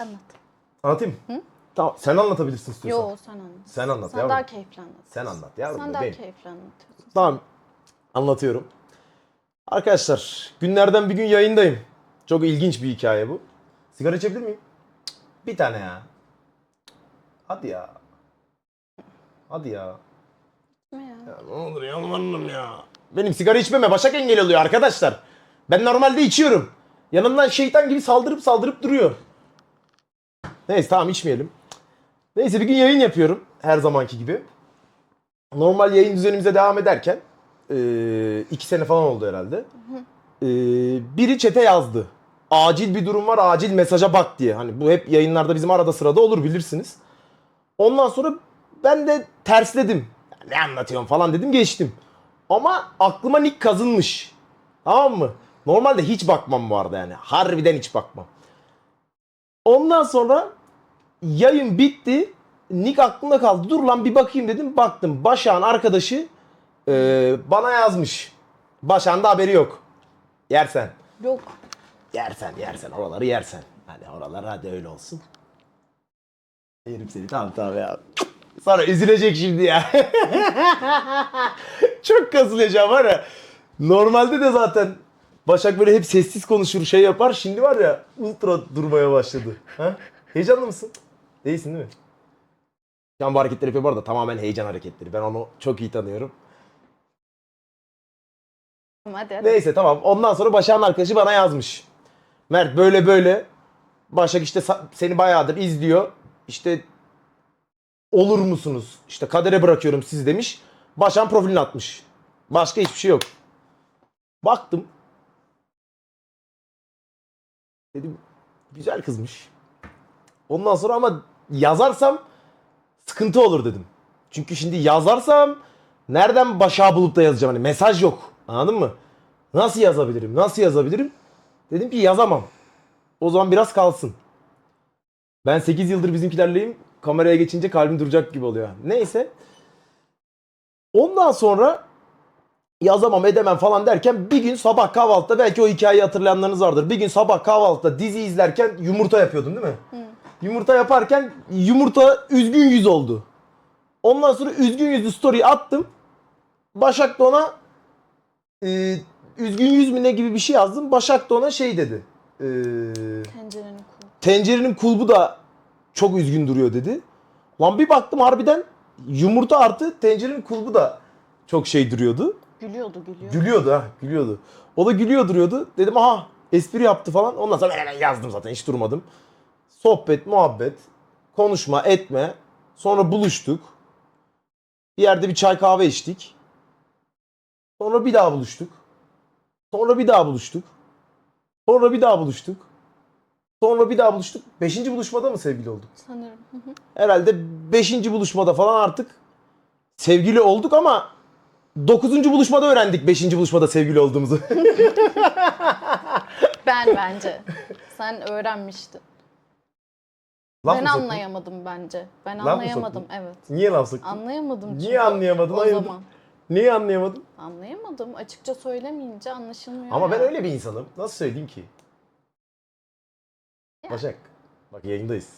Anlat. Anlatayım mı? Tamam. Sen anlatabilirsin istiyorsan. Yo sen anlat. Sen anlat Sen yavrum. daha keyifli anlat. Sen anlat yavrum. Sen daha bebeğim. keyifli anlatıyorsun. Tamam. Anlatıyorum. Arkadaşlar günlerden bir gün yayındayım. Çok ilginç bir hikaye bu. Sigara içebilir miyim? Bir tane ya. Hadi ya. Hadi ya. Ne ya? Ya ne olur yalvarırım ya. Benim sigara içmeme başak engel oluyor arkadaşlar. Ben normalde içiyorum. Yanımdan şeytan gibi saldırıp saldırıp duruyor. Neyse tamam içmeyelim. Neyse bir gün yayın yapıyorum. Her zamanki gibi. Normal yayın düzenimize devam ederken eee, iki sene falan oldu herhalde. Eee, biri çete yazdı. Acil bir durum var acil mesaja bak diye. Hani bu hep yayınlarda bizim arada sırada olur bilirsiniz. Ondan sonra ben de tersledim. Ya Ne anlatıyorum falan dedim geçtim. Ama aklıma nick kazınmış. Tamam mı? Normalde hiç bakmam bu arada yani. Harbiden hiç bakmam. Ondan sonra yayın bitti. Nick aklımda kaldı. Dur lan bir bakayım dedim. Baktım. Başak'ın arkadaşı e, bana yazmış. Başak'ın da haberi yok. Yersen. Yok. Yersen yersen oraları yersen. Hadi oralar hadi öyle olsun. Yerim seni tamam tamam ya. Sonra üzülecek şimdi ya. Çok kasılacağım var ya. Normalde de zaten Başak böyle hep sessiz konuşur şey yapar. Şimdi var ya ultra durmaya başladı. Ha? Heyecanlı mısın? Değilsin değil mi? Şu an bu hareketleri yapıyor bu arada tamamen heyecan hareketleri. Ben onu çok iyi tanıyorum. Hadi hadi. Neyse tamam. Ondan sonra Başak'ın arkadaşı bana yazmış. Mert böyle böyle. Başak işte sa- seni bayağıdır izliyor. İşte olur musunuz? İşte kadere bırakıyorum sizi demiş. Başak'ın profilini atmış. Başka hiçbir şey yok. Baktım. Dedim güzel kızmış. Ondan sonra ama yazarsam sıkıntı olur dedim. Çünkü şimdi yazarsam nereden Başak'ı bulup da yazacağım? Hani mesaj yok. Anladın mı? Nasıl yazabilirim? Nasıl yazabilirim? Dedim ki yazamam. O zaman biraz kalsın. Ben 8 yıldır bizimkilerleyim. Kameraya geçince kalbim duracak gibi oluyor. Neyse. Ondan sonra yazamam edemem falan derken bir gün sabah kahvaltıda belki o hikayeyi hatırlayanlarınız vardır. Bir gün sabah kahvaltıda dizi izlerken yumurta yapıyordum değil mi? Yumurta yaparken yumurta üzgün yüz oldu. Ondan sonra üzgün yüzlü story attım. Başak da ona e, üzgün yüz mü ne gibi bir şey yazdım. Başak da ona şey dedi. E, Tencerenin kulu. tencerenin kulbu da çok üzgün duruyor dedi. Lan bir baktım harbiden yumurta artı tencerenin kulbu da çok şey duruyordu. Gülüyordu gülüyor. Gülüyordu ha gülüyordu. O da gülüyor duruyordu. Dedim aha espri yaptı falan. Ondan sonra yazdım zaten hiç durmadım. Sohbet, muhabbet, konuşma, etme. Sonra buluştuk. Bir yerde bir çay kahve içtik. Sonra bir daha buluştuk. Sonra bir daha buluştuk. Sonra bir daha buluştuk. Sonra bir daha buluştuk. Beşinci buluşmada mı sevgili olduk? Sanırım. Hı hı. Herhalde beşinci buluşmada falan artık sevgili olduk ama dokuzuncu buluşmada öğrendik beşinci buluşmada sevgili olduğumuzu. ben bence. Sen öğrenmiştin. Laf ben mı soktun? anlayamadım bence. Ben mı anlayamadım soktun? evet. Niye laf soktun? Anlayamadım çünkü. Niye anlayamadın? O Hayırdır? zaman. Niye anlayamadın? Anlayamadım. Açıkça söylemeyince anlaşılmıyor. Ama ben öyle bir insanım. Nasıl söyleyeyim ki? Ya. Başak. Bak yayındayız.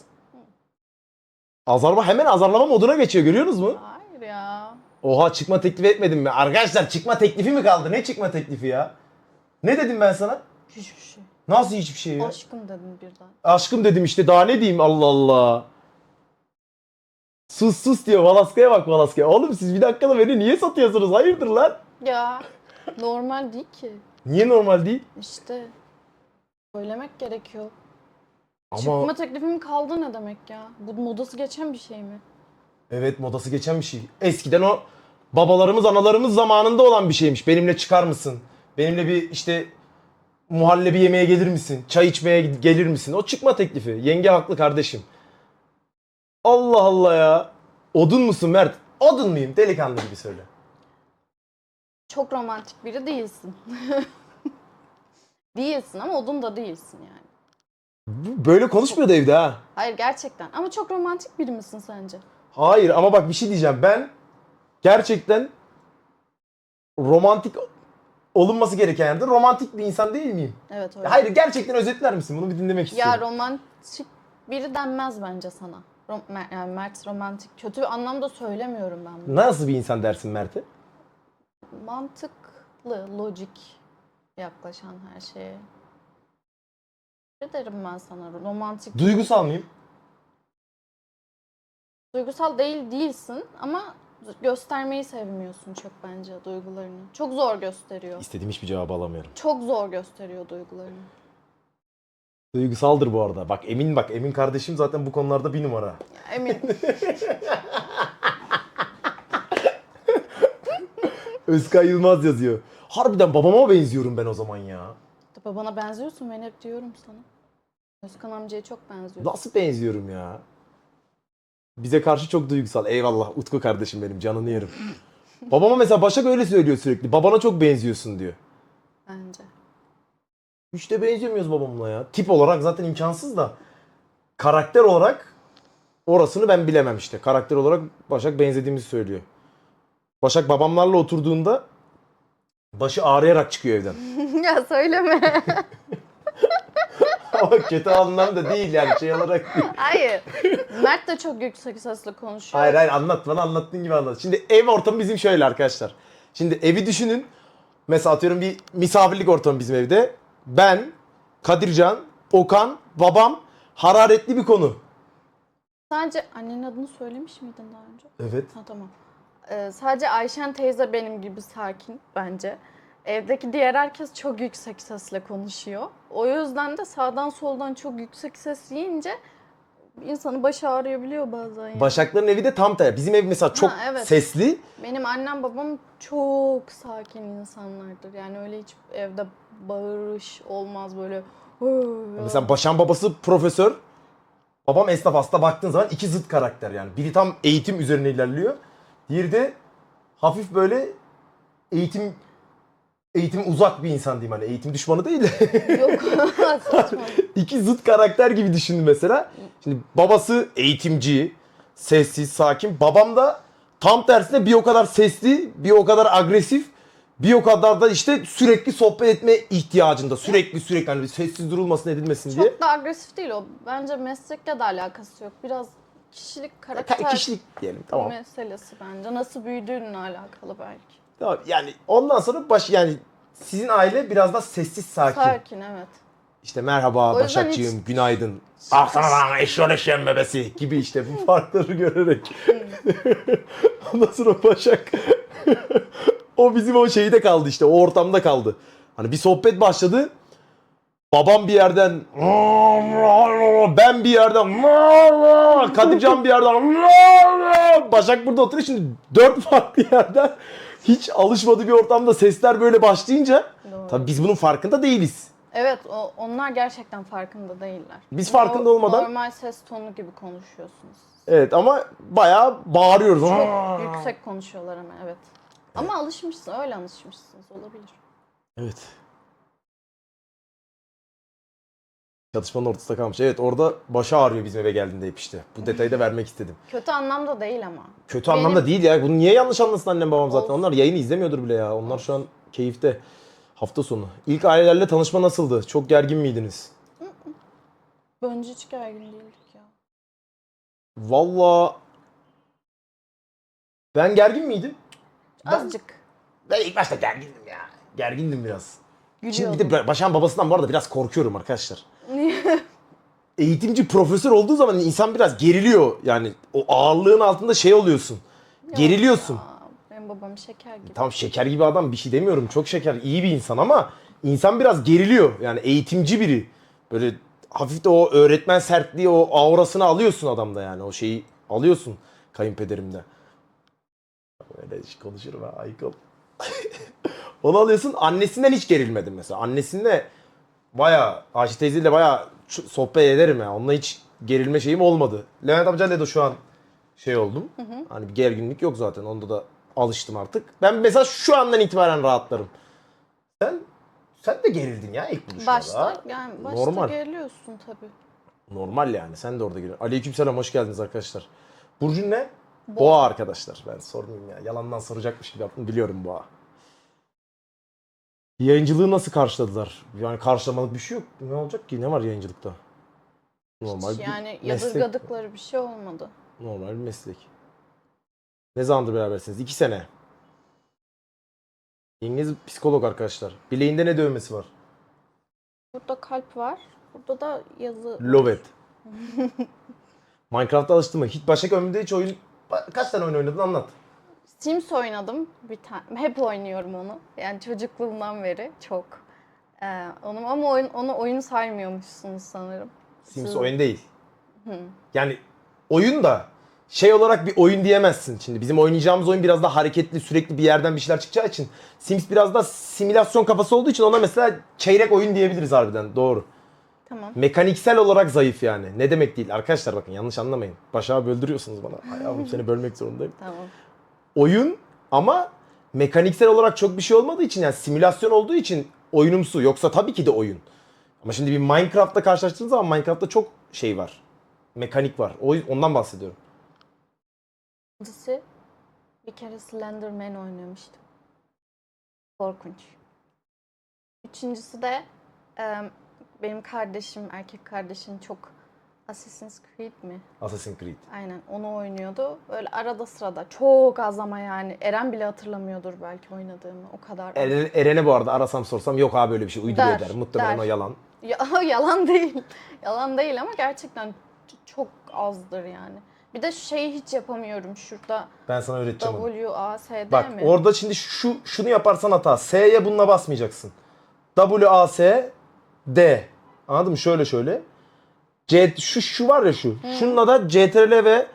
Azarlama hemen azarlama moduna geçiyor görüyorsunuz mu? Hayır ya. Oha çıkma teklif etmedim mi? Arkadaşlar çıkma teklifi mi kaldı? Ne çıkma teklifi ya? Ne dedim ben sana? Hiçbir şey. Nasıl hiçbir şey ya? Aşkım dedim birden. Aşkım dedim işte daha ne diyeyim Allah Allah. Sus sus diyor Valaska'ya bak Valaska'ya. Oğlum siz bir dakikada beni niye satıyorsunuz? Hayırdır lan? Ya normal değil ki. Niye normal değil? İşte söylemek gerekiyor. Ama Çıkma teklifim kaldı ne demek ya? Bu modası geçen bir şey mi? evet modası geçen bir şey. Eskiden o babalarımız analarımız zamanında olan bir şeymiş. Benimle çıkar mısın? Benimle bir işte muhallebi yemeye gelir misin? Çay içmeye gelir misin? O çıkma teklifi. Yenge haklı kardeşim. Allah Allah ya. Odun musun Mert? Odun muyum? Delikanlı gibi söyle. Çok romantik biri değilsin. değilsin ama odun da değilsin yani. Bu- Böyle konuşmuyordu evde ha. Hayır gerçekten. Ama çok romantik biri misin sence? Hayır ama bak bir şey diyeceğim. Ben gerçekten romantik olunması gereken yerde romantik bir insan değil miyim? Evet öyle. Hayır gerçekten özetler misin? Bunu bir dinlemek istiyorum. Ya romantik biri denmez bence sana. Rom- yani Mert romantik. Kötü bir anlamda söylemiyorum ben bunu. Nasıl bir insan dersin Mert'e? Mantıklı, lojik yaklaşan her şeye. Ne derim ben sana? Romantik, Duygusal mıyım? duygusal değil değilsin ama göstermeyi sevmiyorsun çok bence duygularını. Çok zor gösteriyor. İstediğim hiçbir cevabı alamıyorum. Çok zor gösteriyor duygularını. Duygusaldır bu arada. Bak Emin bak Emin kardeşim zaten bu konularda bir numara. Ya Eminim. Özkay Yılmaz yazıyor. Harbiden babama benziyorum ben o zaman ya. Babana benziyorsun ben hep diyorum sana. Özkan amcaya çok benziyorsun. Nasıl benziyorum ya? Bize karşı çok duygusal. Eyvallah Utku kardeşim benim canını yerim. Babama mesela Başak öyle söylüyor sürekli. Babana çok benziyorsun diyor. Bence. Hiç de benzemiyoruz babamla ya. Tip olarak zaten imkansız da. Karakter olarak orasını ben bilemem işte. Karakter olarak Başak benzediğimizi söylüyor. Başak babamlarla oturduğunda başı ağrıyarak çıkıyor evden. ya söyleme. Ama kötü anlamda değil yani şey olarak değil. Hayır. Mert de çok yüksek sesle konuşuyor. Hayır hayır anlat bana anlattığın gibi anlat. Şimdi ev ortamı bizim şöyle arkadaşlar. Şimdi evi düşünün. Mesela atıyorum bir misafirlik ortamı bizim evde. Ben, Kadircan, Okan, babam hararetli bir konu. Sadece annenin adını söylemiş miydin daha önce? Evet. Ha tamam. Ee, sadece Ayşen teyze benim gibi sakin bence. Evdeki diğer herkes çok yüksek sesle konuşuyor. O yüzden de sağdan soldan çok yüksek ses yiyince insanı başı ağrıyabiliyor bazen. yani. Başakların evi de tam tersi. Bizim ev mesela çok Ha, evet. sesli. Benim annem babam çok sakin insanlardır. Yani öyle hiç evde bağırış olmaz böyle. Mesela Başan babası profesör. Babam esnaf hasta baktığın zaman iki zıt karakter yani. Biri tam eğitim üzerine ilerliyor. Diğeri de hafif böyle eğitim eğitim uzak bir insan diyeyim hani eğitim düşmanı değil de Yok saçma. iki zıt karakter gibi düşündüm mesela. Şimdi babası eğitimci, sessiz, sakin. Babam da tam tersine bir o kadar sesli, bir o kadar agresif, bir o kadar da işte sürekli sohbet etme ihtiyacında. Sürekli sürekli hani sessiz durulmasın edilmesin diye. Çok da agresif değil o. Bence meslekle de alakası yok. Biraz kişilik, karakter Ka- Kişilik diyelim tamam. meselesi bence. Nasıl büyüdüğünle alakalı belki. Tamam yani ondan sonra baş yani sizin aile biraz da sessiz sakin. Sakin evet. İşte merhaba O yüzden Başakçığım hiç- günaydın. Ah sana lan eşyon eşeğin bebesi gibi işte bu farkları görerek. Ondan sonra Başak o bizim o şeyde kaldı işte o ortamda kaldı. Hani bir sohbet başladı. Babam bir yerden ben bir yerden Kadircan bir yerden Başak burada oturuyor şimdi dört farklı yerden hiç alışmadığı bir ortamda sesler böyle başlayınca Doğru. tabii biz bunun farkında değiliz. Evet o, onlar gerçekten farkında değiller. Biz farkında olmadan- Normal ses tonu gibi konuşuyorsunuz. Evet ama bayağı bağırıyoruz. Çok yüksek konuşuyorlar ama evet. Ama alışmışsın, öyle alışmışsınız olabilir. Evet. Çatışmanın ortasında kalmış. Evet orada başı ağrıyor bizim eve geldiğinde hep işte. Bu detayı da vermek istedim. Kötü anlamda değil ama. Kötü Benim- anlamda değil ya. Bunu niye yanlış anlasın annem babam zaten. Olsun. Onlar yayını izlemiyordur bile ya. Onlar şu an keyifte. Hafta sonu. İlk ailelerle tanışma nasıldı? Çok gergin miydiniz? Bence hiç gergin değildik ya. Valla ben gergin miydim? Ben- Azıcık. Ben ilk başta gergindim ya. Gergindim biraz. Şimdi Gülüyordum. bir de Başak'ın babasından bu arada biraz korkuyorum arkadaşlar. Eğitimci profesör olduğu zaman insan biraz geriliyor. Yani o ağırlığın altında şey oluyorsun. Geriliyorsun. Ya, benim babam şeker gibi. Tam şeker gibi adam bir şey demiyorum. Çok şeker, iyi bir insan ama insan biraz geriliyor. Yani eğitimci biri. Böyle hafif de o öğretmen sertliği, o aurasını alıyorsun adamda yani. O şeyi alıyorsun kayınpederimde. Öyle hiç konuşurum ha Aykol. Onu alıyorsun. Annesinden hiç gerilmedim mesela. Annesinle baya Ayşe teyzeyle baya sohbet ederim ya. Onunla hiç gerilme şeyim olmadı. Levent amcayla da şu an şey oldum. Hani bir gerginlik yok zaten. Onda da alıştım artık. Ben mesela şu andan itibaren rahatlarım. Sen sen de gerildin ya ilk buluşmada. Başta yani başta Normal. geriliyorsun tabii. Normal yani. Sen de orada geliyorsun. Aleykümselam hoş geldiniz arkadaşlar. Burcun ne? Boğa. arkadaşlar. Ben sormayayım ya. Yalandan soracakmış gibi yaptım. Biliyorum boğa. Yayıncılığı nasıl karşıladılar? Yani karşılamalık bir şey yok. Ne olacak ki? Ne var yayıncılıkta? Normal Hiç bir yani meslek. yadırgadıkları bir şey olmadı. Normal bir meslek. Ne zamandır berabersiniz? İki sene. Yengeniz psikolog arkadaşlar. Bileğinde ne dövmesi var? Burada kalp var. Burada da yazı. Love it. Minecraft'a alıştın mı? Hiç başka ömrümde hiç oyun... Kaç tane oyun oynadın anlat. Sims oynadım bir tane. Hep oynuyorum onu. Yani çocukluğumdan beri çok. Ee, onu ama oyun, onu oyun saymıyormuşsunuz sanırım. Sims Siz- oyun değil. Yani oyun da şey olarak bir oyun diyemezsin. Şimdi bizim oynayacağımız oyun biraz daha hareketli, sürekli bir yerden bir şeyler çıkacağı için Sims biraz da simülasyon kafası olduğu için ona mesela çeyrek oyun diyebiliriz harbiden. Doğru. Tamam. Mekaniksel olarak zayıf yani. Ne demek değil. Arkadaşlar bakın yanlış anlamayın. Başa böldürüyorsunuz bana. Ay yavrum seni bölmek zorundayım. Tamam. Oyun ama mekaniksel olarak çok bir şey olmadığı için yani simülasyon olduğu için oyunumsu. Yoksa tabii ki de oyun. Ama şimdi bir Minecraft'la karşılaştığınız zaman Minecraft'ta çok şey var. Mekanik var. O ondan bahsediyorum. İkincisi bir kere Slenderman oynamıştım. Korkunç. Üçüncüsü de benim kardeşim, erkek kardeşim çok Assassin's Creed mi? Assassin's Creed. Aynen onu oynuyordu. Böyle arada sırada çok az ama yani Eren bile hatırlamıyordur belki oynadığımı o kadar. Eren- Eren'e bu arada arasam sorsam yok abi böyle bir şey uyduruyor Der, der. Muhtemelen der. o yalan. Ya, yalan değil. Yalan değil ama gerçekten çok azdır yani. Bir de şeyi hiç yapamıyorum şurada Ben sana öğreteceğim onu. W A S D Bak mi? orada şimdi şu şunu yaparsan hata. S'ye bununla basmayacaksın. W A S D. Anladın mı? Şöyle şöyle. C şu şu var ya şu. Şununla da CTRL ve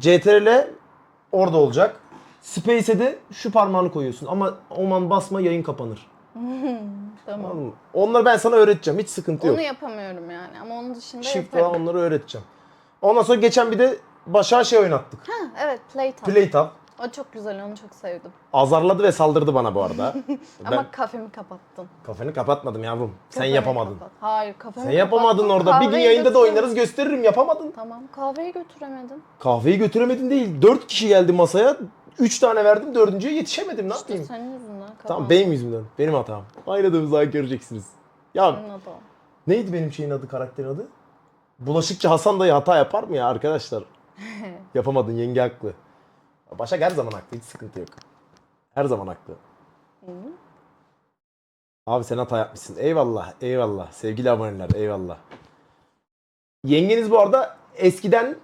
CTRL orada olacak. Space'e de şu parmağını koyuyorsun ama aman basma yayın kapanır. Tamam. Anladın mı? Onları ben sana öğreteceğim. Hiç sıkıntı yok. Onu yapamıyorum yani ama onun dışında Shift yaparım. falan onları öğreteceğim. Ondan sonra geçen bir de Başak'a şey oynattık. Ha, evet Playtime. Playtime. O çok güzel onu çok sevdim. Azarladı ve saldırdı bana bu arada. Ama ben kafemi kapattın. kafeni kapatmadım yavrum. Sen Kafemi yapamadın. kapat. Hayır kafemi Sen yapamadın kapattın. orada. Bir gün Kahveyi yayında da oynarız gösteririm. Yapamadın. Tamam kahveyi götüremedin. Kahveyi götüremedin değil. Dört kişi geldi masaya. Üç tane verdim. Dördüncüye yetişemedim. Ne İşte yapayım? senin yüzünden. Tamam kapandı. benim yüzümden. Benim hatam. Oynadığımız zaman göreceksiniz. Ya Senin neydi benim şeyin adı, karakterin adı? Bulaşıkçı Hasan dayı hata yapar mı ya arkadaşlar? Yapamadın yenge haklı. Başak her zaman haklı. Hiç sıkıntı yok. Her zaman haklı. Abi sen hata yapmışsın. Eyvallah, eyvallah. Sevgili aboneler, eyvallah. Yengeniz bu arada eskiden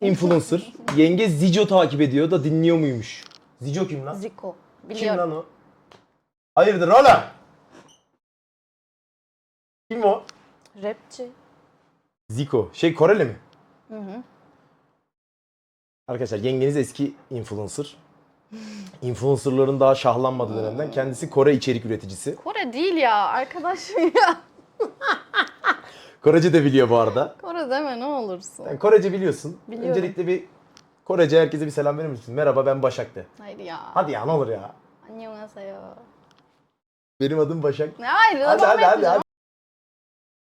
influencer. Yenge Zico takip ediyor da dinliyor muymuş? Zico kim lan? Zico. Kim Biliyorum. lan o? Hayırdır oğlum? Kim o? Rapçi. Zico. Şey Koreli mi? Hı hı. Arkadaşlar yengeniz eski influencer. Influencerların daha şahlanmadığı dönemden kendisi Kore içerik üreticisi. Kore değil ya arkadaşım ya. Korece de biliyor bu arada. Kore deme ne olursun. Sen Korece biliyorsun. Biliyorum. Öncelikle bir Korece herkese bir selam verir misin? Merhaba ben Başak de. Hayır ya. Hadi ya ne olur ya. Annyeonghaseyo. Benim adım Başak. Ne hayır Hadi hadi hadi hadi.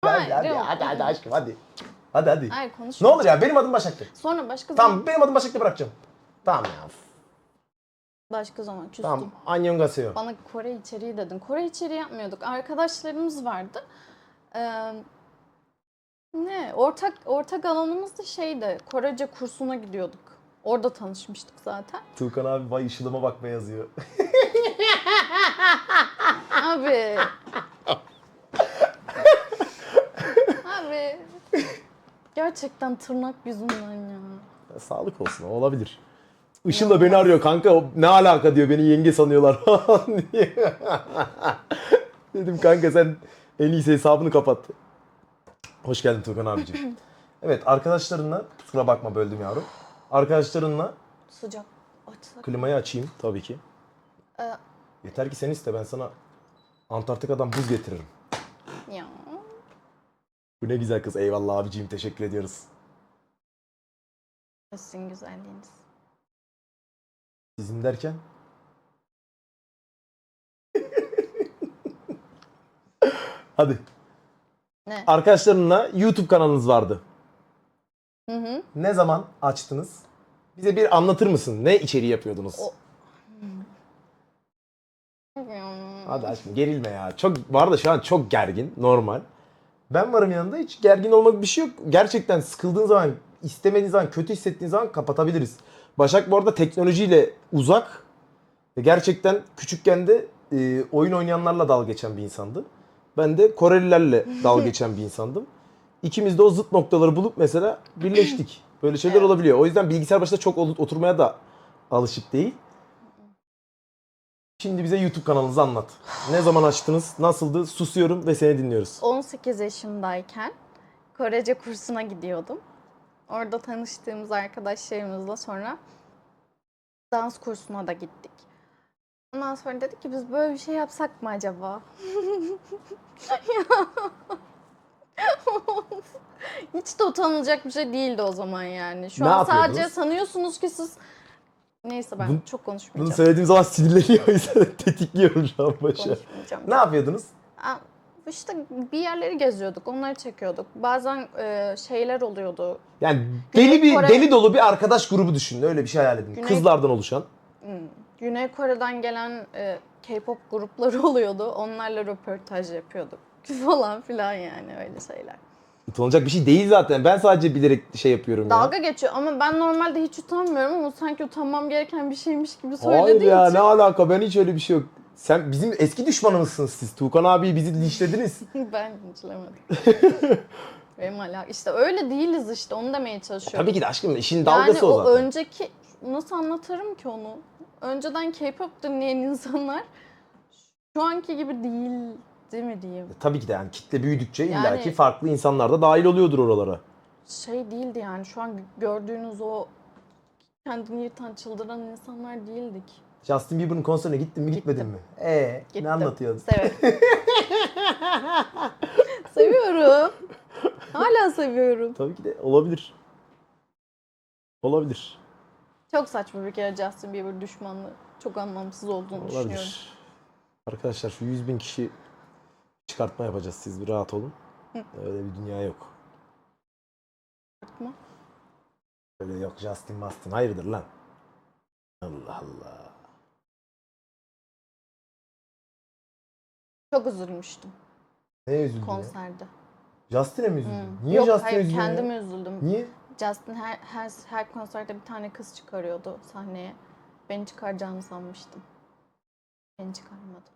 Hadi hadi yok. hadi hadi aşkım hadi. Hadi hadi. Hayır konuş. Ne olur ya benim adım Başak de. Sonra başka zaman. Tamam benim adım Başak de bırakacağım. Tamam ya. Başka zaman küstüm. Tamam. Annyeonghaseyo. Bana Kore içeriği dedin. Kore içeriği yapmıyorduk. Arkadaşlarımız vardı. Ee, ne? Ortak ortak alanımız da şeydi. Korece kursuna gidiyorduk. Orada tanışmıştık zaten. Tuğkan abi vay ışılıma bakma yazıyor. Abi. Gerçekten tırnak yüzünden ya. Ya, Sağlık olsun olabilir. Işıl da beni arıyor kanka o ne alaka diyor beni yenge sanıyorlar diye. Dedim kanka sen en iyisi hesabını kapat. Hoş geldin Tuğkan abicim. Evet arkadaşlarınla kusura bakma böldüm yavrum. Arkadaşlarınla Sıcak. Açsak. klimayı açayım tabii ki. Ee, Yeter ki sen iste ben sana Antarktika'dan buz getiririm. Bu ne güzel kız eyvallah abiciğim teşekkür ediyoruz. Sizin güzelliğiniz. Sizin derken? Hadi. Ne? Arkadaşlarınla YouTube kanalınız vardı. Hı hı. Ne zaman açtınız? Bize bir anlatır mısın? Ne içeriği yapıyordunuz? O- Hadi aşkım gerilme ya. Çok bu arada şu an çok gergin. Normal. Ben varım yanında hiç gergin olmak bir şey yok. Gerçekten sıkıldığın zaman, istemediğin zaman, kötü hissettiğin zaman kapatabiliriz. Başak bu arada teknolojiyle uzak. Gerçekten küçükken de e, oyun oynayanlarla dalga geçen bir insandı. Ben de Korelilerle dalga geçen bir insandım. İkimiz de o zıt noktaları bulup mesela birleştik. Böyle şeyler olabiliyor. O yüzden bilgisayar başında çok oturmaya da alışık değil. Şimdi bize YouTube kanalınızı anlat. Ne zaman açtınız? Nasıldı? Susuyorum ve seni dinliyoruz. 18 yaşındayken Korece kursuna gidiyordum. Orada tanıştığımız arkadaşlarımızla sonra dans kursuna da gittik. Ondan sonra dedik ki biz böyle bir şey yapsak mı acaba? Hiç de utanılacak bir şey değildi o zaman yani. Şu Ne an sadece sanıyorsunuz ki siz... Neyse ben Bunu- çok Bunu konuşmayacağım. söylediğim zaman sinirleniyor. O yüzden tetikliyorum şu an başa. konuşmayacağım. Ne yapıyordunuz? Aa, İşte bir yerleri geziyorduk, onları çekiyorduk. Bazen e, şeyler oluyordu. Yani deli Güney bir Kore- deli dolu bir arkadaş grubu düşünün. Öyle bir şey hayal edin. Güney- Kızlardan oluşan. Hmm, Güney Kore'den gelen e, K-pop grupları oluyordu. Onlarla röportaj yapıyorduk falan filan yani öyle şeyler. Utanılacak bir şey değil zaten. Ben sadece bilerek şey yapıyorum Dalga ya. geçiyor ama ben normalde hiç utanmıyorum ama sanki utanmam gereken bir şeymiş gibi söylediği Hayır ya için. ne alaka ben hiç öyle bir şey yok. Sen bizim eski düşmanımızsınız siz. Tuğkan abi bizi linçlediniz. ben linçlemedim. Benim hala işte öyle değiliz işte onu demeye çalışıyorum. Tabii ki de aşkım işin Yani dalgası o o zaten. önceki nasıl anlatırım ki onu? Önceden K-pop dinleyen insanlar şu anki gibi değil değil mi diyeyim? Tabii ki de yani kitle büyüdükçe Yani- illaki farklı insanlar da dahil oluyordur oralara. Şey değildi yani şu an gördüğünüz o kendini yırtan çıldıran insanlar değildik. Justin Bieber'ın konserine gittin mi gitmedin mi? Ee Gittim. ne anlatıyordun? Severim. seviyorum. Hala seviyorum. Tabii ki de olabilir. Olabilir. Çok saçma bir kere Justin Bieber düşmanlığı. Çok anlamsız olduğunu düşünüyorum. Olabilir. Arkadaşlar şu 100 bin kişi çıkartma yapacağız. Siz bir rahat olun. Öyle bir dünya yok. Çıkartma. Öyle yok Justin Mastin. Hayırdır lan? Allah Allah. Çok üzülmüştüm Ne üzüldün konserde. Justin'e mi üzüldün? Hı. Niye Yok, Justin'e hayır, üzüldün ya? kendime üzüldüm. Niye? Justin her, her, her konserde bir tane kız çıkarıyordu sahneye. Beni çıkaracağını sanmıştım. Beni çıkarmadı.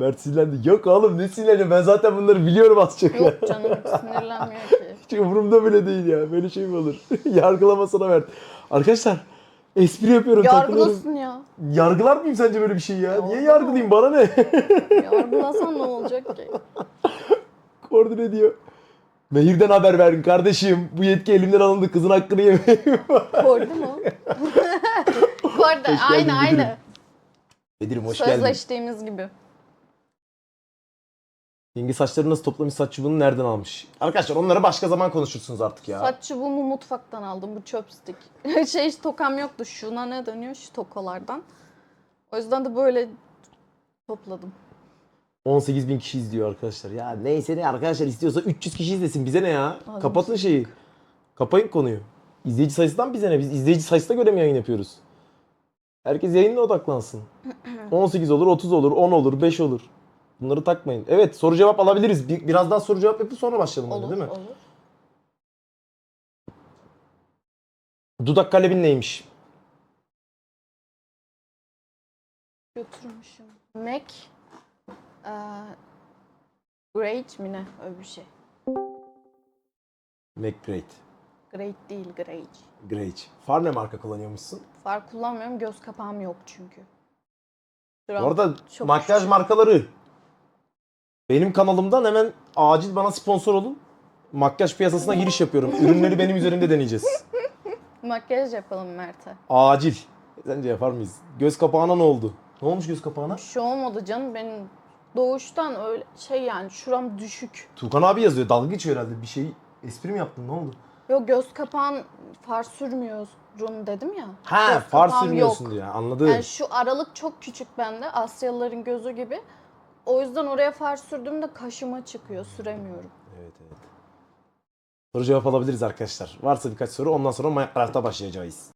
Mert sinirlendi. Yok oğlum ne sinirleniyor? Ben zaten bunları biliyorum az çok. ya. Yok canım sinirlenmiyor ki. Hiç umurumda bile değil ya. Böyle şey mi olur? Yargılamasana Mert. Arkadaşlar espri yapıyorum. takılıyorum. Yargılasın ya. Yargılar mıyım sence böyle bir şey ya? Yok. Niye yargılayayım? Bana ne? Yargılasan ne olacak ki? Koordine ediyor. Mehir'den haber verin kardeşim. Bu yetki elimden alındı. Kızın hakkını yemeyeyim. Koydu mu? Geldin aynı aynı. Bedir'im hoş geldin. Sözleştiğimiz gibi. Yenge saçları nasıl toplamış saç çubuğunu nereden almış? Arkadaşlar onları başka zaman konuşursunuz artık ya. Saç çubuğumu mutfaktan aldım. Bu chopstick. şey hiç tokam yoktu. Şuna ne dönüyor? Şu tokalardan. O yüzden de böyle topladım. 18 bin kişi izliyor arkadaşlar. Ya neyse ne arkadaşlar istiyorsa 300 kişi izlesin bize ne ya? Anladım. Kapatın şeyi. Kapayın konuyu. İzleyici sayısından bize ne? Biz izleyici sayısına göre mi yayın yapıyoruz? Herkes yayınla odaklansın. 18 olur, 30 olur, 10 olur, 5 olur. Bunları takmayın. Evet soru cevap alabiliriz. Bir, biraz daha soru cevap yapıp sonra başlayalım Olur, değil mi? olur. Dudak kalemin neymiş? Götürmüşüm. Mac eee Great mi ne? Öyle bir şey. McGreat. Great değil, Great. Great. Far ne marka kullanıyormuşsun? Far kullanmıyorum. Göz kapağım yok çünkü. Bu Şuram arada çok makyaj küçük. markaları benim kanalımdan hemen acil bana sponsor olun. Makyaj piyasasına giriş yapıyorum. Ürünleri benim üzerimde deneyeceğiz. Makyaj yapalım Mert'e. Acil. Sence yapar mıyız? Göz kapağına ne oldu? Ne olmuş göz kapağına? Bir şey olmadı canım. Benim doğuştan öyle şey yani şuram düşük. Tuğkan abi yazıyor. Dalga geçiyor herhalde. Bir şey espri mi yaptın? Ne oldu? Yok göz kapağın far sürmüyorum dedim ya. Ha Göz far kapağım sürmüyorsun yok. diyor. Anladım. Yani şu aralık çok küçük bende. Asyalıların gözü gibi. O yüzden oraya far sürdüğümde kaşıma çıkıyor. Süremiyorum. Evet evet. Soru cevap alabiliriz arkadaşlar. Varsa birkaç soru ondan sonra Minecraft'a başlayacağız.